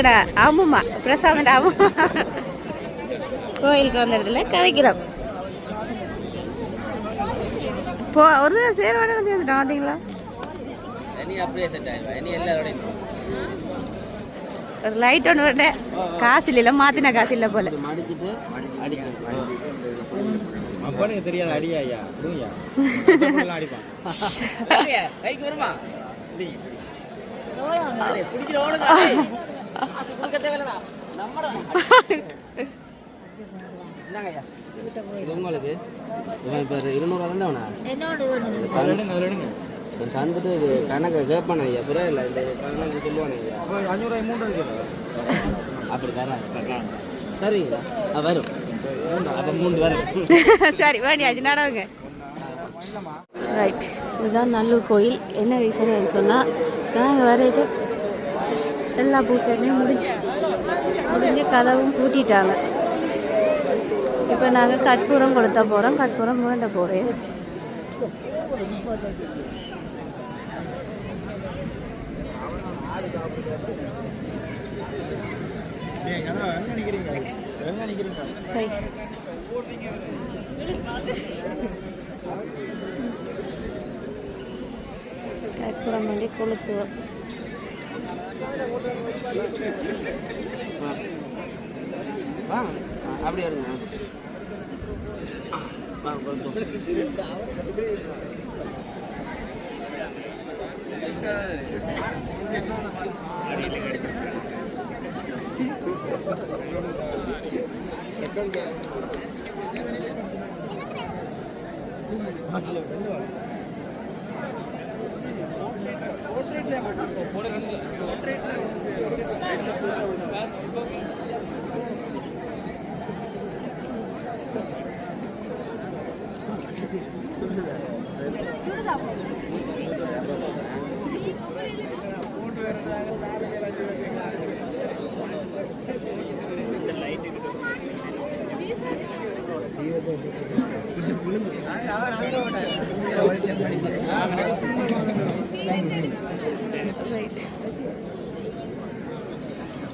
எங்கடா? ஆமாம்மா. பிரசாதண்டா ஆமாம் கோயிலுக்கு வந்ததுல கதைக்கிறோம். போ ஒரு தடவை சேரோட சேர்ந்துட்டோம். பார்த்தீங்களா இனி அப்படியே செட் ஆயிடும் இனி எல்லாரோடையும் ஒரு லைட் ஒன்று விட காசு இல்லை மாத்தின காசு இல்லை போல அப்பனுக்கு தெரியாத அடியா ஐயா? அடிப்பான். கைக்கு வருமா? பிடிக்கிற உங்களுக்கு இப்போ இருநூறுவா தான் அவனா தந்துட்டு இது? கணக்கு கேட்பானே ஐயா பிறகு இல்லை இந்த கணக்கு சொல்லுவானே ஐயா அஞ்சூறு மூன்று அப்படி தரேன் சரிங்களா ஆ வரும் அப்போ மூணு வரும் சரி வேண்டியாச்சு நடவுங்க ரைட் இதுதான் நல்லூர் கோயில். என்ன ரீசன் சொன்னால் நாங்கள் வரையது எல்லா பூசையுமே முடிஞ்சு முடிஞ்சு கதவும் பூட்டிட்டாங்க. இப்போ நாங்கள் கற்பூரம் கொளுத்த போகிறோம் கற்பூரம் வேண்ட போகிறேன் கற்பூரம் வேண்டி கொளுத்துவோம். வாங்க ஆ, அப்படியே இருங்க. வாங்க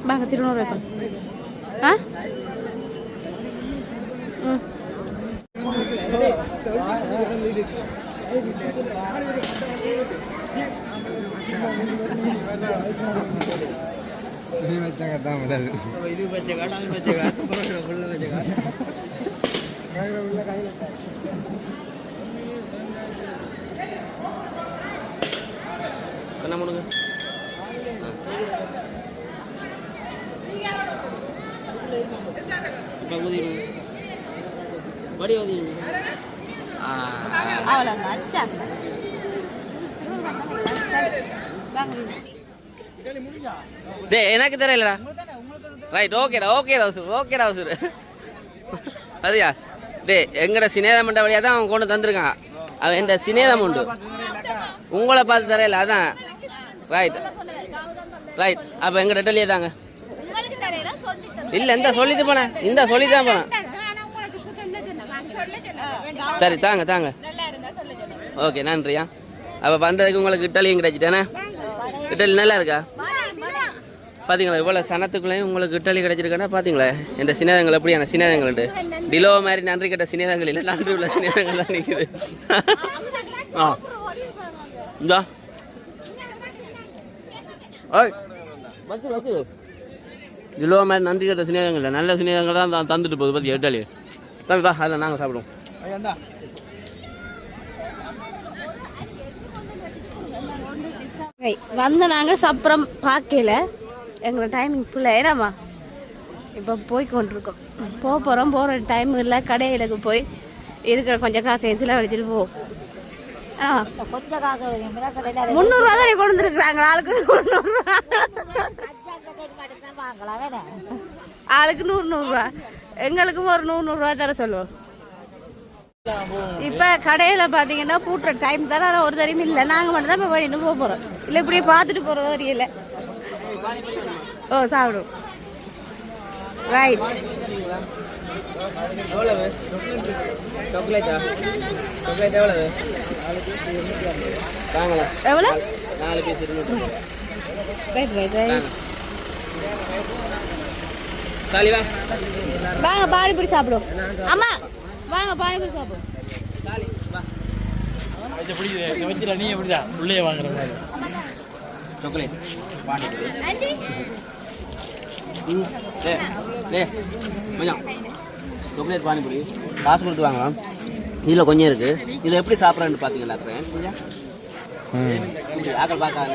வாங்க திருநூறு வைப்போம் ஆ ம் இது வச்சாங்க தான் விடாது இது பச்சை காட்டு அது பச்சை காட்டு உள்ள பச்சை காட்டு கண்ண முடுங்க இப்போ ஊதிடுங்க வடி ஊதிடுங்க ஆ அவ்வளோ அச்சா டேய் எனக்கு தெரியலடா. ரைட் ஓகேடா ஓகேடா உசுர் ஓகேடா உசுர். அதியா டே எங்கட சினேதம் மண்ட வழியாக தான் அவன் கொண்டு தந்திருக்கான். அவன் இந்த சினேதம் உண்டு. உங்களை பார்த்து தரையில அதான். ரைட் ரைட் அப்போ எங்கட டெல்லியே தாங்க. இல்லை இந்த சொல்லிட்டு போனேன் இந்த சொல்லி தான் போனேன் சரி தாங்க தாங்க. ஓகே நன்றியா. அப்போ வந்ததுக்கு உங்களுக்கு இட்டாலியும் கிடைச்சிட்டேனே? இட்டாலி நல்லா இருக்கா? பாத்தீங்களா இவ்வளவு சனத்துக்குள்ளேயும் உங்களுக்கு இட்டலி கிடைச்சிருக்கேன்னா பாத்தீங்களா இந்த சினேதங்கள் எப்படியான சின்னதங்கள் டிலோ மாதிரி நன்றி கட்ட சினேதங்கள் இல்லை நன்றி உள்ள சினேதங்கள் தான் நிற்குது ஆ. இந்தா. ஓய். மக்கள் மக்கள் டிலோ மாதிரி நன்றி கட்ட இல்லை. நல்ல சின்னதங்கள் தான் தந்துட்டு போகுது பத்தி இட்டலி தம்பி வா அதில் நாங்கள் சாப்பிடுவோம். ஐயா வந்து நாங்கள் சப்புறம் பார்க்கல எங்களோட டைமிங் ஃபுல்லாக ஏனாமா இப்போ போய் கொண்டிருக்கோம். போக போகிறோம் போகிற டைம் இல்லை. கடையிலுக்கு போய் இருக்கிற கொஞ்சம் காசு எச்சில் வடிச்சிட்டு போ. ஆ. கொஞ்சம் காசு கடையில் முந்நூறுரூவா தான் கொண்டு வந்துருக்குறாங்க. ஆளுக்கு முந்நூறுரூவா ஆளுக்கு நூறு நூறுரூவா எங்களுக்கும் ஒரு நூறு நூறுரூவா தர சொல்லுவோம் இப்போ கடையில் பார்த்தீங்கன்னா பூட்டுற டைம் தானே ஆனா ஒரு தரையும் இல்லை. நாங்கள் மட்டும் தான் இப்போ பண்ணிட்டு போக போகிறோம் இல்லை இப்படியே பார்த்துட்டு போகிறது தெரியல. ஓ சாப்பிடுவோம் ரைட் எவ்வளோ ரைட் ரைட் ரைட் வாங்க பானிபூரி சாப்பிடுவோம். அம்மா வாங்க பானிபூரி வச்சுடா நீ எப்படிடா உள்ளே வாங்குற மாதிரி. Chocolate chocolate panipuri. காசு கொடுத்து வாங்கலாம். இதில் கொஞ்சம் இருக்கு. இதில் எப்படி சாப்பிட்றேன்னு பார்த்தீங்களா ஃப்ரெண்ட் கொஞ்சம் ஆக்கள் பார்க்காங்க.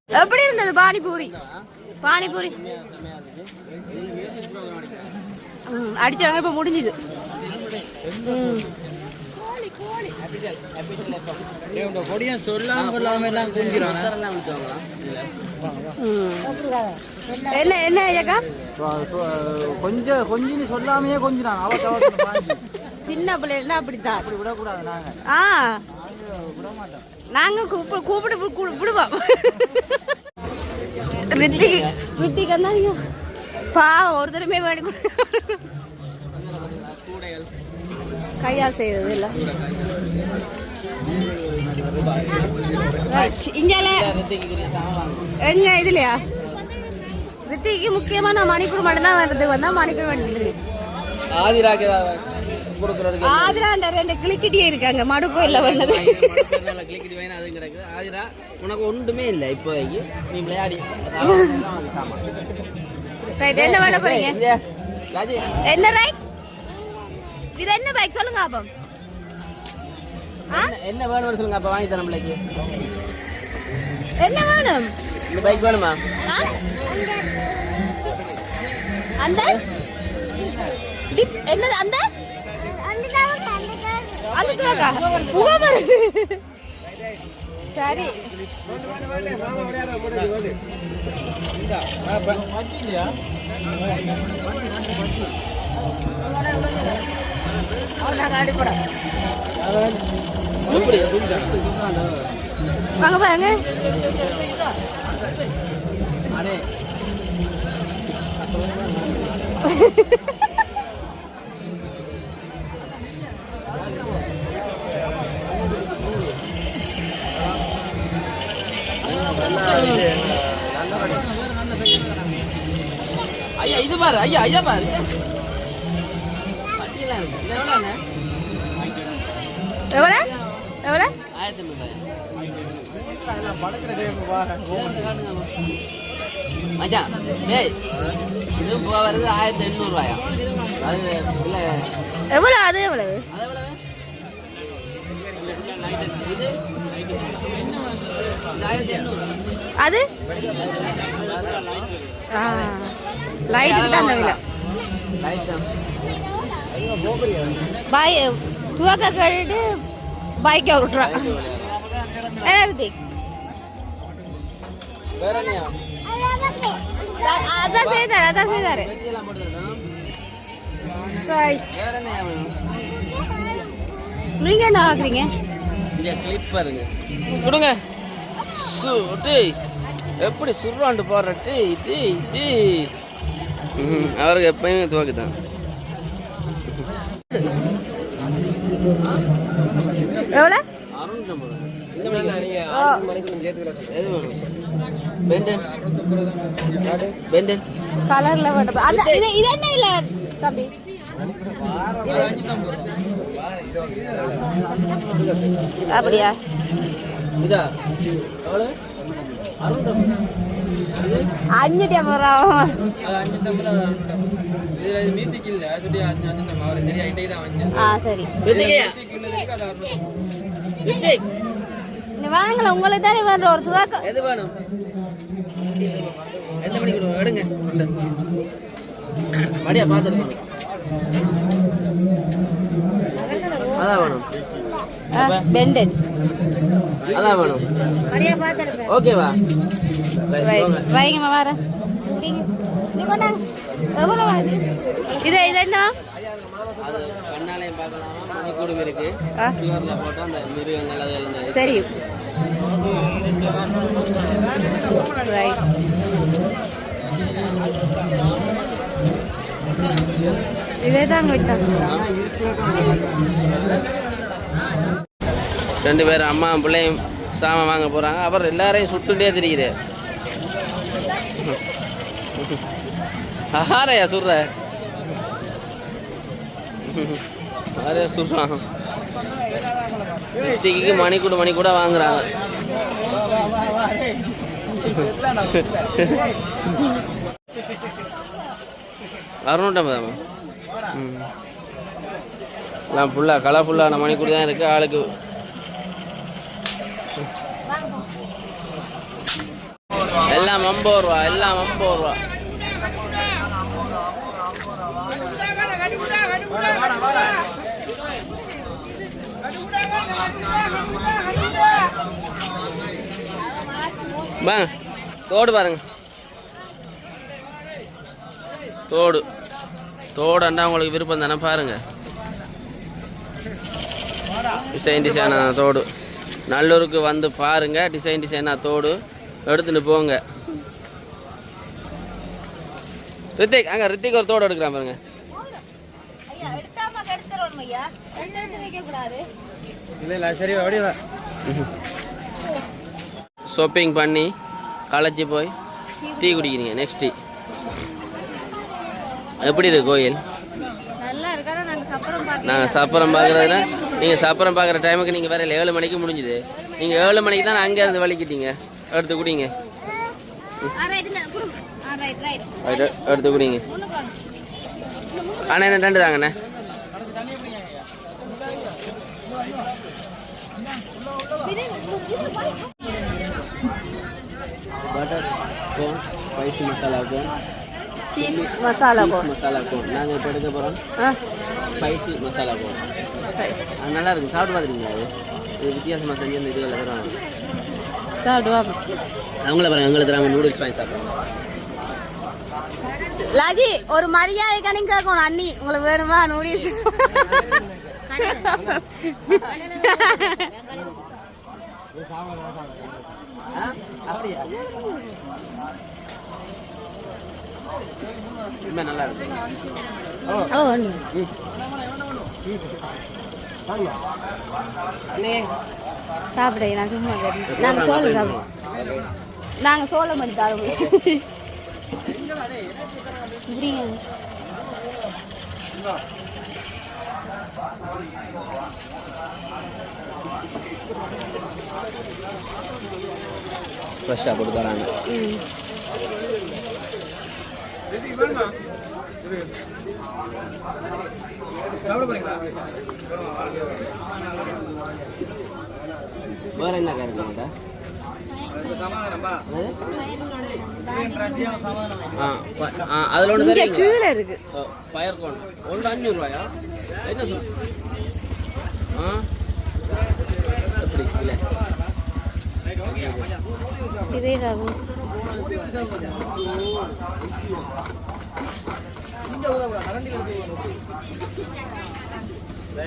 இருந்தது பானிபூரி. பானிபூரி. அடிச்சவங்க இப்ப முடிஞ்சுது. என்ன என்ன கொஞ்சம் கொஞ்சம் சொல்லாமையே கொஞ்சம் சின்ன பிள்ளைன்னா அப்படித்தான். அப்படி விடக்கூடாது நாங்க ஆ நாங்க கூப்பிட கூப்பிட்டு விடுவோம். ரித்திக். ரித்திக் நீங்க பாவம் ஒரு தடவை வேடி கையால் செய்தது இல்ல. இங்கால எங்க இதுலயா? ரித்திக்கு முக்கியமான மணிக்கூர் மட்டும்தான் வர்றதுக்கு வந்தா மணிக்கூர் வந்துருக்கு ஆதிராக்கு கொடுக்கறதுக்கு ஆதிரா அந்த ரெண்டு கிளிக்கிட்டே இருக்காங்க. மடுக்கோயில்ல வந்தது. கிளிக்கிட்டு வேணும் அது கிடக்கு ஆதிரா உனக்கு ஒன்றுமே இல்லை இப்போதைக்கு. நீ விளையாடி. என்ன பண்ண போறீங்க? என்ன ரைட் இது என்ன பைக் சொல்லுங்க அப்போ? என்ன- வேணும்னு சொல்லுங்க அப்ப வாங்கி தரேன் பிள்ளைக்கு. என்ன வேணும்? இந்த பைக் வேணுமா? அந்த? என்னது அந்த? அந்த புகை வருது. சரி. வாங்க பாருங்க அடே. பாரு ஐயா ஐயா பாரு? எவ்வளோ? எவ்வளோ? ஆயிரத்தி மச்சான் டேய் இது வருது ஆயிரத்தி எண்ணூறுவாயா அது இல்லை. எவ்வளோ? அது எவ்வளவு? அது ஆ. லைட்டுக்கு தான் அந்த விலை பாய் துவக்க கழிட்டு பைக்கை விட்டுறான் அ- அதான் செய்தாரு அதான் செய்தாரு. ரைட் நீங்க என்ன ஆக்குறீங்க இங்க கிளிப் பாருங்க. கொடுங்க சு டேய். எப்படி சுருவாண்டு போடுற? டேய் டேய் டேய். அவருக்கு எப்பயுமே துவக்கு தான். எவ்வளோ? கலர்ல வேணும் அது இது இது என்ன இல்ல தம்பி? இது. அப்படியா? இதா? எவ்வளோ அஞ்சூറ്റി ஐம்பது ரூபா அது அஞ்சூற்றம்பது அது அறுநூற்றம்பது இதில் மியூசிக் இல்லை அது சொல்லி அஞ்சு அஞ்சூற்றம்பது அவர் தெரிய ஐட்டே தான் வாங்கி ஆ சரி வெள்ளிக்கையா மியூசிக் உள்ளதுக்கு அது அறுநூற்றம்பது லிப்டிக் நீ வாங்கல உங்களுக்கு தானே வேற ஒரு துவாக்கம் எது வேணும் எந்த மணிக்கு? எடுங்க. மடியா பார்த்துருக்கோம் அதான் வேணும் அதான் வேணும் ஓகேவா வைங்கம்மா கொண்டாங்க எவ்வளோ இது இது இது என்ன? தெரியும் இதே தாங்க விட்டாங்க ரெண்டு பேரும் அம்மா பிள்ளையும் சாமான் வாங்க போறாங்க. அப்புறம் எல்லாரையும் சுட்டுட்டே தெரியுது ஆரையா சுடுற? ஆரையா சுடுறான். இத்திக்கு மணி கூட மணி கூட வாங்குறாங்க. அறுநூற்றம்பதாமா ம். எல்லாம் ஃபுல்லாக கலர்ஃபுல்லான மணி தான் இருக்குது ஆளுக்கு எல்லாம் ஐம்பது ரூபா எல்லாம் ஐம்பது ரூபா வாங்க தோடு பாருங்க. தோடு. தோடுண்டா உங்களுக்கு விருப்பம் தானே பாருங்க. டிசைன் டிசைனாக தோடு. நல்லூருக்கு வந்து பாருங்க டிசைன் டிசைனாக தோடு. எடுத்துட்டு போங்க. ரித்திக் அங்க ரித்திக் ஒரு தோடு எடுக்கிறான் பாருங்க. ஐயா எடுத்தாம கெடுத்துறோம் ஐயா? எடுத்து வைக்க கூடாது இல்லை இல்லை சரி அப்படியே ஷாப்பிங் பண்ணி களைச்சி போய் டீ குடிக்கிறீங்க நெக்ஸ்ட் டீ. எப்படி இருக்கு கோயில்? நாங்கள் சப்பரம் பார்க்குறதுல நீங்கள் சப்பரம் பார்க்குற டைமுக்கு நீங்கள் வேற ஏழு மணிக்கு முடிஞ்சுது. நீங்கள் ஏழு மணிக்கு தான் அங்கே இருந்து வலிக்கிட்டீங்க. எடுத்து குடிங்க. எடுத்து குடிங்க. அண்ணா என்ன ரெண்டு தாங்கண்ணே butter cone spicy masala cone cheese masala cone masala cone நாங்கள் இப்போ எடுக்க போகிறோம் ஸ்பைசி மசாலா கோன் நல்லா இருக்கு சாப்பிட்டு பார்த்துருக்கீங்களா அது? இது வித்தியாசமாக செஞ்சு அந்த இதுவில் தருவாங்க. அவங்கள பாருங்க அவங்கள தராங்க நூடுல்ஸ் வாங்கி சாப்பிடுவாங்க லாஜி ஒரு மரியாதை கணக்கு கேட்கணும் அண்ணி. உங்களுக்கு வேணுமா நூடில்ஸ் ஆ? அப்படியா? ரொம்ப நல்லா இருக்கு. ஓ அண்ணி சாப்பிட நான் சும்மா கேட்டேன். நாங்கள் சோளம் சாப்பிடுவோம். நாங்கள் சோளம் பண்ணி தரோம் இப்படிங்க ஃப்ரெஷ்ஷாக போட்டு தராங்க சாப்பிட போறீங்களா வேற என்ன கார் இருக்கு உங்கள்கிட்ட? சமாதானம்பா அது? ஆ ஃப- ஆ அதில் ஒன்று தருவீங்களா? கீழே இருக்கு. ஃபயர் கோன் ஒன்று அஞ்சூறுரூவாயா என்ன சொல் ஆ? எப்படி? இல்லை. இதே தான் இந்த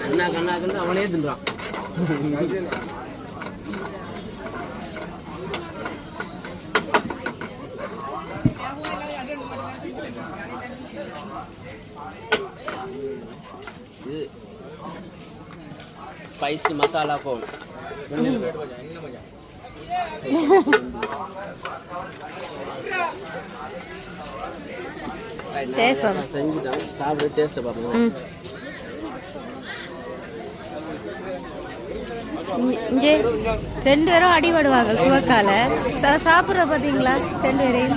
கண்ணா கண்ணா இருக்கு அவனே தின்றான். ஸ்பைசி மசாலா பண்ணு. செஞ்சுட்டேன் சாப்பிட்டு டேஸ்ட்டை பார்ப்போம் ம். இங்கே ரெண்டு பேரும் அடிபடுவாங்க துவக்கால சாப்பிட்ற பார்த்தீங்களா ரெண்டு பேரையும்?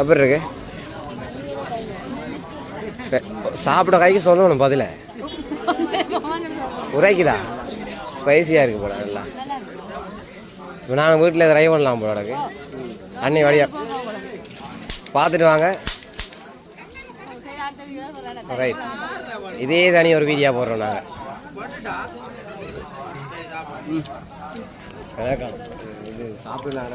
எப்படி இருக்கு. சாப்பிட காய்க்கு சொல்லணும் பதில. உரைக்குதா? ஸ்பைசியாக இருக்கு போல எல்லாம் இப்போ நாங்கள் வீட்டில் ட்ரை பண்ணலாம் போல எனக்கு அண்ணி வழியா பார்த்துட்டு வாங்க. ரைட் இதே தனி ஒரு வீடியோ போடுறோம் நாங்கள் இது சாப்பிடலாம்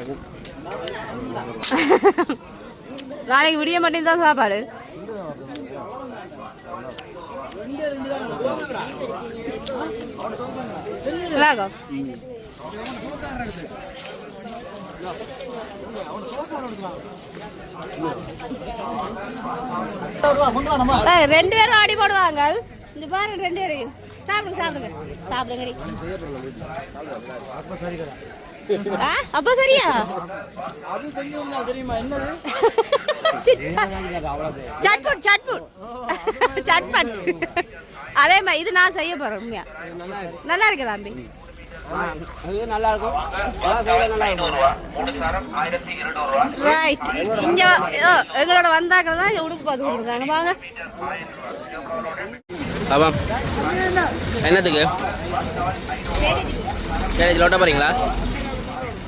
நாளைக்கு விடிய மட்டும் தான் சாப்பாடு ரெண்டு பேரும் ஆடி போடுவாங்க. இந்த பாருங்க ரெண்டு பேரையும் சாப்பிடுங்க சாப்பிடுங்க. சாப்பிடுங்க அப்ப சரியா? சட்புட் சட்புட். சட்பட். அதே மாதிரி இது நான் செய்ய போறேன் உண்மையா? நல்லா இருக்கு தம்பி? நல்லா இருக்கும் ரைட் இங்க எங்களோட வந்தாக்கள் தான் உடுப்பு பார்த்து கொடுக்குறாங்க. வாங்க. என்னத்துக்கு? சரி ஒட்ட போறீங்களா?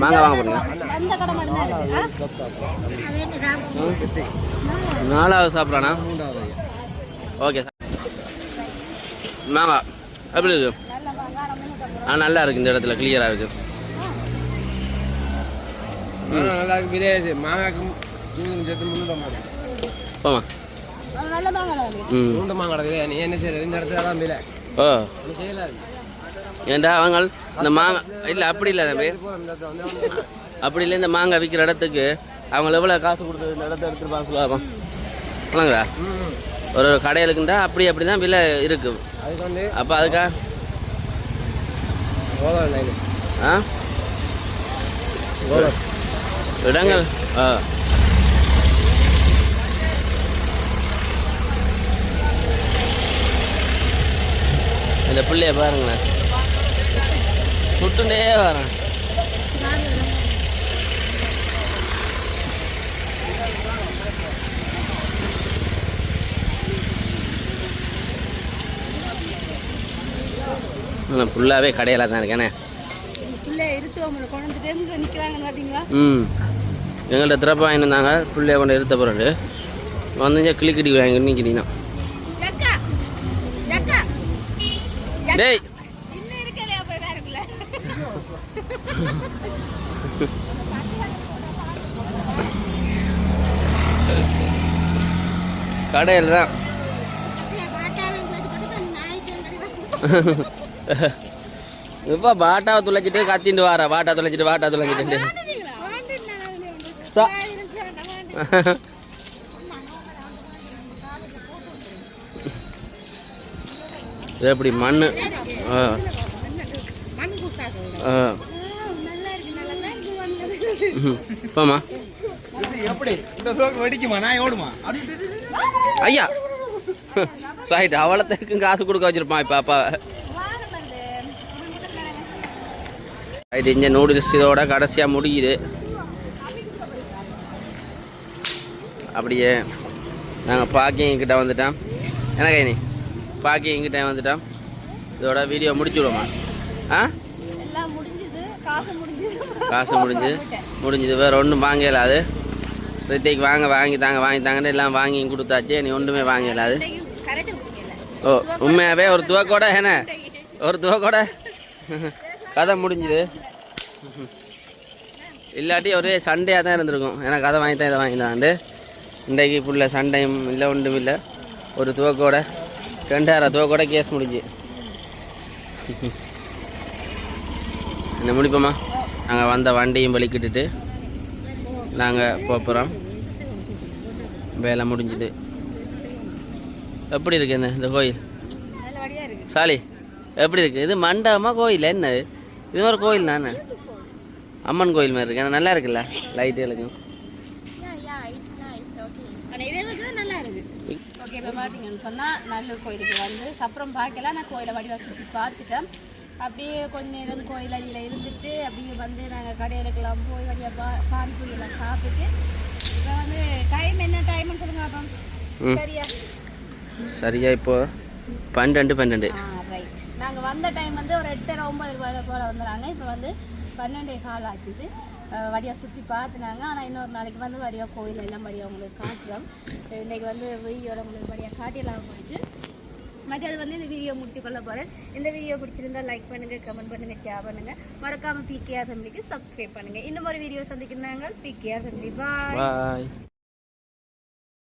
வாங்க. வாங்க இருக்கு நாலாவது சாப்பிட்றானா? Okay sir. வாங்க எப்படி இருக்கு? ஆ நல்லா இருக்கு இந்த இடத்துல கிளியராக இருக்கு. நல்லா இருக்கு விதேஜ் மாங்காய்க்கு போமா நல்ல மாங்காய் நீ என்ன செய்யறது? இந்த இடத்துல தான் விலை. ஓ செய்யலாது. ஏன்டா அவங்க இந்த மாங்காய் இல்லை அப்படி இல்லை தம்பி. அப்படி இல்லை இந்த மாங்காய் விற்கிற இடத்துக்கு அவங்க எவ்வளோ காசு கொடுத்து இந்த இடத்த எடுத்துருப்பாங்க சொல்லுவாங்க? சொல்லுங்களா ஒரு ஒரு கடையிலுக்குண்டா அப்படி அப்படி தான் விலை இருக்குது அப்போ அதுக்கா? ஆ? இடங்கள் ஆ. இந்த பிள்ளைய பாருங்களேன் சுட்டுண்டே வரேன் ஃபுல்லாகவே கடையில் தான் இருக்கேனே ம். எங்கள்கிட்ட திறப்பா வாங்கியிருந்தாங்க பிள்ளைய கொண்டு இருத்த பிறகு. வந்து கிளிக்கடி வாங்கி நிற்கிறீங்க டேய். கடையில் தான் இப்போ பாட்டாவை துளைச்சிட்டு கத்திட்டு வார பாட்டா துளைச்சிட்டு பாட்டா துளைச்சிட்டு வெடிக்குமா? நான் ஓடுமா? அப்படி ஐயா. ரைட் அவ்வளோத்துக்கும் காசு கொடுக்க வச்சிருப்பான் இப்போ அப்பா. ரைட் இந்த நூடுல்ஸ் இதோட கடைசியாக முடியுது. அப்படியே நாங்கள் பார்க்கிங் கிட்ட வந்துட்டோம். என்ன கைனி பார்க்கிங் கிட்ட வந்துட்டோம் இதோட வீடியோ முடிச்சுடுவோமா ஆ? காசு முடிஞ்சு முடிஞ்சது. வேறு ஒன்றும் வாங்கல அது. ரித்திக்கு வாங்க வாங்கி தாங்க வாங்கி தாங்கன்னு எல்லாம் வாங்கி கொடுத்தாச்சு. நீ ஒன்றுமே வாங்கல அது. ஓ உண்மையாவே ஒரு துவக்கோட என்ன? ஒரு துவக்கோட? கதை முடிஞ்சுது. இல்லாட்டி ஒரே சண்டையாக தான் இருந்திருக்கும். ஏன்னா கதை வாங்கி தான் இதை வாங்கிடலாண்டு இன்றைக்கு ஃபுல்லாக சண்டையும் இல்லை ஒன்றும் இல்லை. ஒரு துவக்கோட. ரெண்டாயிரம் கூட கேஸ் முடிஞ்சு. என்ன முடிப்போமா நாங்கள் வந்த வண்டியும் வலிக்கிட்டுட்டு நாங்கள் போகிறோம் வேலை முடிஞ்சுது. எப்படி இருக்கு இந்த இந்த கோயில்? சாலி எப்படி இருக்கு? இது மண்டபமாக கோயில் என்ன? இது? மாதிரி ஒரு கோயில் தானே அம்மன் கோயில் மாதிரி இருக்கு. ஆனா நல்லா இருக்குல்ல? லைட்டுகளுக்கும் ஆனால் இதே தான் நல்லா இருக்கு ஓகே இப்போ பார்த்தீங்கன்னு சொன்னால் நல்லூர் கோயிலுக்கு வந்து சப்புறம் பார்க்கல. நான் கோயிலை வடிவா சுற்றி பார்த்துட்டேன். அப்படியே கொஞ்ச நேரம் கோயில் அடியில் இருந்துட்டு அப்படியே வந்து நாங்கள் கடையிலுக்கெல்லாம் போய் வழியாக பா பானிபூரி எல்லாம் சாப்பிட்டு இப்போ வந்து டைம் என்ன டைம்னு சொல்லுங்க அப்போ. சரியா? சரியா இப்போ? பன்னெண்டு பன்னெண்டு. ஆ ரைட் நாங்கள் வந்த டைம் வந்து ஒரு எட்டரை ஒன்பது போல போல் வந்துடுறாங்க இப்போ வந்து பன்னெண்டே கால் ஆச்சுது. வடியா சுற்றி பார்த்துனாங்க ஆனால் இன்னொரு நாளைக்கு வந்து வடியா கோயில் எல்லாம் வடியா உங்களுக்கு காட்டுறோம். இன்றைக்கி வந்து வீடியோவில் உங்களுக்கு வடியாக காட்டியெல்லாம் போயிட்டு. மற்றது வந்து இந்த வீடியோ முடித்து கொள்ள போகிறேன் இந்த வீடியோ பிடிச்சிருந்தா லைக் பண்ணுங்கள் கமெண்ட் பண்ணுங்கள் ஷேர் பண்ணுங்கள் மறக்காமல் பிகேஆர் ஃபேமிலிக்கு சப்ஸ்கிரைப் பண்ணுங்கள் இன்னும் ஒரு வீடியோ சந்திக்கிறாங்க பிகேஆர் ஃபேமிலி பாய்